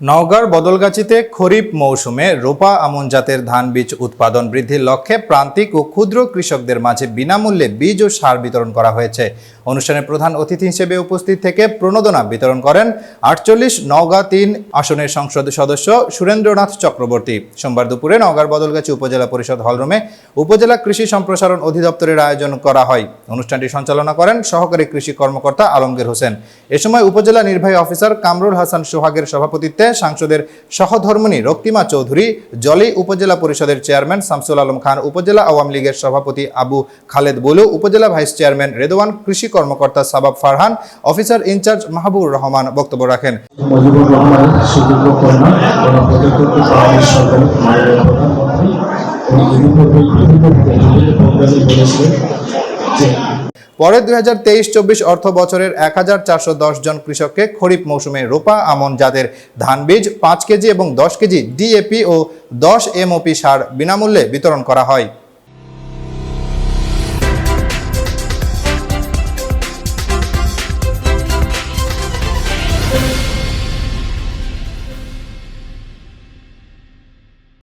নওগাঁর বদলগাছিতে খরিফ মৌসুমে রোপা আমন জাতের ধান বীজ উৎপাদন বৃদ্ধির লক্ষ্যে প্রান্তিক ও ক্ষুদ্র কৃষকদের মাঝে বিনামূল্যে বীজ ও সার বিতরণ করা হয়েছে। অনুষ্ঠানে প্রধান অতিথি হিসেবে উপস্থিত থেকে প্রণোদনা বিতরণ করেন আটচল্লিশ নওগাঁ তিন আসনের সংসদ সদস্য সুরেন্দ্রনাথ চক্রবর্তী। সোমবার দুপুরে নওগাঁর বদলগাছি উপজেলা পরিষদ হলরুমে উপজেলা কৃষি সম্প্রসারণ অধিদপ্তরের আয়োজন করা হয়। অনুষ্ঠানটি সঞ্চালনা করেন সহকারী কৃষি কর্মকর্তা আলমগীর হোসেন। এ সময় উপজেলা নির্বাহী অফিসার কামরুল হাসান সোহাগের সভাপতিত্বে সাংসদের সহধর্মিণী রক্তিমা চৌধুরী, জলি উপজেলা পরিষদের চেয়ারম্যান শামসুল আলম খান, উপজেলা আওয়ামী লীগের সভাপতি আবু খালেদ বলু, উপজেলা ভাইস চেয়ারম্যান রেদওয়ান কৃষি কর্মকর্তা Sabab Farhan, officer in charge Mahbub Rahman বক্তব্য রাখেন। সরকারের পরে দুই হাজার তেইশ চব্বিশ অর্থ বছরের এক হাজার চারশো দশ জন কৃষককে খরিফ মৌসুমে রোপা, আমন জাতের ধান বীজ, পাঁচ কেজি এবং দশ কেজি ডিএপি ও দশ এমওপি সার বিনামূল্যে বিতরণ করা হয়।